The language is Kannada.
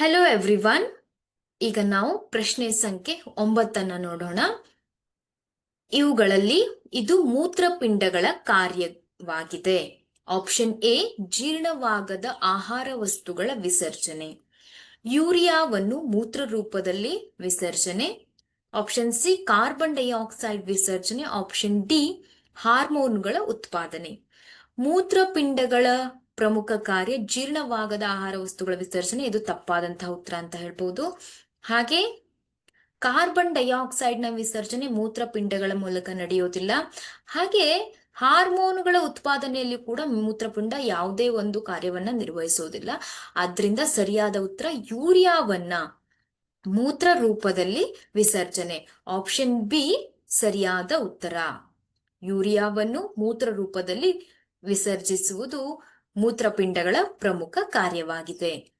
ಹಲೋ ಎವ್ರಿವನ್ ಈಗ ನಾವು ಪ್ರಶ್ನೆ ಸಂಖ್ಯೆ ಒಂಬತ್ತನ್ನು ನೋಡೋಣ. ಇವುಗಳಲ್ಲಿ ಇದು ಮೂತ್ರಪಿಂಡಗಳ ಕಾರ್ಯವಾಗಿದೆ. ಆಪ್ಷನ್ ಎ ಜೀರ್ಣವಾಗದ ಆಹಾರ ವಸ್ತುಗಳ ವಿಸರ್ಜನೆ. ಯೂರಿಯಾವನ್ನು ಮೂತ್ರ ರೂಪದಲ್ಲಿ ವಿಸರ್ಜನೆ. ಆಪ್ಷನ್ ಸಿ ಕಾರ್ಬನ್ ಡೈಆಕ್ಸೈಡ್ ವಿಸರ್ಜನೆ. ಆಪ್ಷನ್ ಡಿ ಹಾರ್ಮೋನ್ಗಳ ಉತ್ಪಾದನೆ. ಮೂತ್ರಪಿಂಡಗಳ ಪ್ರಮುಖ ಕಾರ್ಯ ಜೀರ್ಣವಾಗದ ಆಹಾರ ವಸ್ತುಗಳ ವಿಸರ್ಜನೆ. ಇದು ತಪ್ಪಾದಂತಹ ಉತ್ತರ ಅಂತ ಹೇಳ್ಬೋದು. ಹಾಗೆ ಕಾರ್ಬನ್ ಡೈಆಕ್ಸೈಡ್ನ ವಿಸರ್ಜನೆ ಮೂತ್ರಪಿಂಡಗಳ ಮೂಲಕ ನಡೆಯೋದಿಲ್ಲ. ಹಾಗೆ ಹಾರ್ಮೋನುಗಳ ಉತ್ಪಾದನೆಯಲ್ಲಿ ಕೂಡ ಮೂತ್ರಪಿಂಡ ಯಾವುದೇ ಒಂದು ಕಾರ್ಯವನ್ನ ನಿರ್ವಹಿಸೋದಿಲ್ಲ. ಆದ್ರಿಂದ ಸರಿಯಾದ ಉತ್ತರ ಯೂರಿಯಾವನ್ನ ಮೂತ್ರ ರೂಪದಲ್ಲಿ ವಿಸರ್ಜನೆ. ಆಪ್ಷನ್ ಬಿ ಸರಿಯಾದ ಉತ್ತರ. ಯೂರಿಯಾವನ್ನು ಮೂತ್ರ ರೂಪದಲ್ಲಿ ವಿಸರ್ಜಿಸುವುದು ಮೂತ್ರಪಿಂಡಗಳ ಪ್ರಮುಖ ಕಾರ್ಯವಾಗಿದೆ.